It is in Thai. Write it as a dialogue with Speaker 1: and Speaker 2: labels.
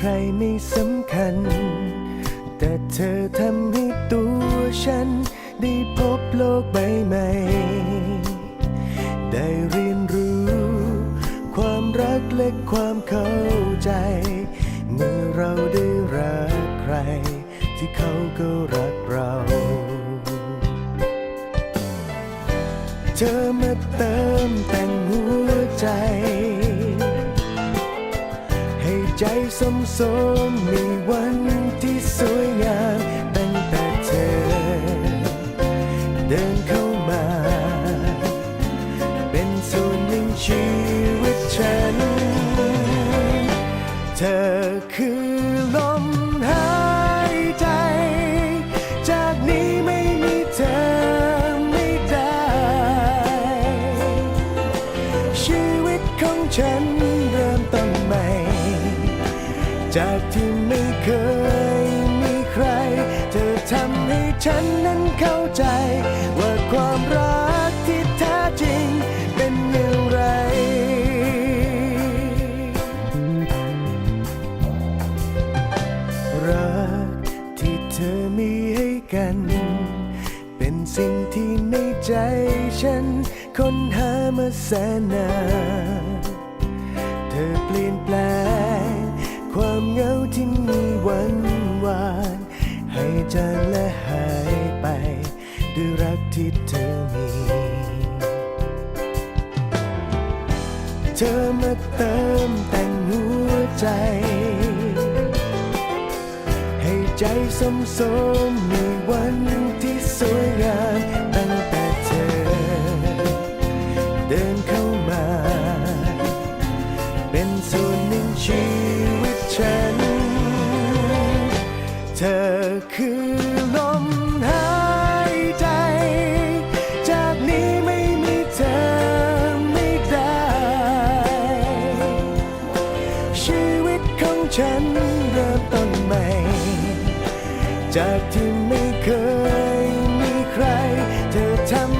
Speaker 1: ใครไม่สำคัญ แต่เธอทำให้ตัวฉัน ได้พบโลกใบใหม่ ได้เรียนรู้ ความรักและความเข้าใจ เมื่อเราได้รักใคร ที่เขาก็รักเรา เธอมาเติมแต่งหัวใจ ใจสมสมมีวันที่สวยงามตั้งแต่เธอ เดินเข้ามา เป็นส่วนหนึ่งชีวิตฉัน เธอคือลมหายใจ จากนี้ไม่มีเธอไม่ได้ ชีวิตของฉัน จากที่ไม่เคยมีใคร เธอทำให้ฉันนั้นเข้าใจ ว่าความรักที่แท้จริงเป็นอย่างไร รักที่เธอมีให้กัน เป็นสิ่งที่ในใจฉันค้นหามาแสนนานเธอเปลี่ยนแปลง ความเหงาที่มีวันวานให้จางและหายไป ด้วยรักที่เธอมี เธอมาเติมแต่งหัวใจ ให้ใจสมสมมีวันที่สวยงามตั้งแต่เธอ เดินเข้ามา เป็นส่วนหนึ่งชีวิต ฉัน เธอคือลมหายใจ จากนี้ไม่มีเธอไม่ได้ ชีวิตของฉันเริ่มต้นใหม่ จากที่ไม่เคยมีใคร เธอทำ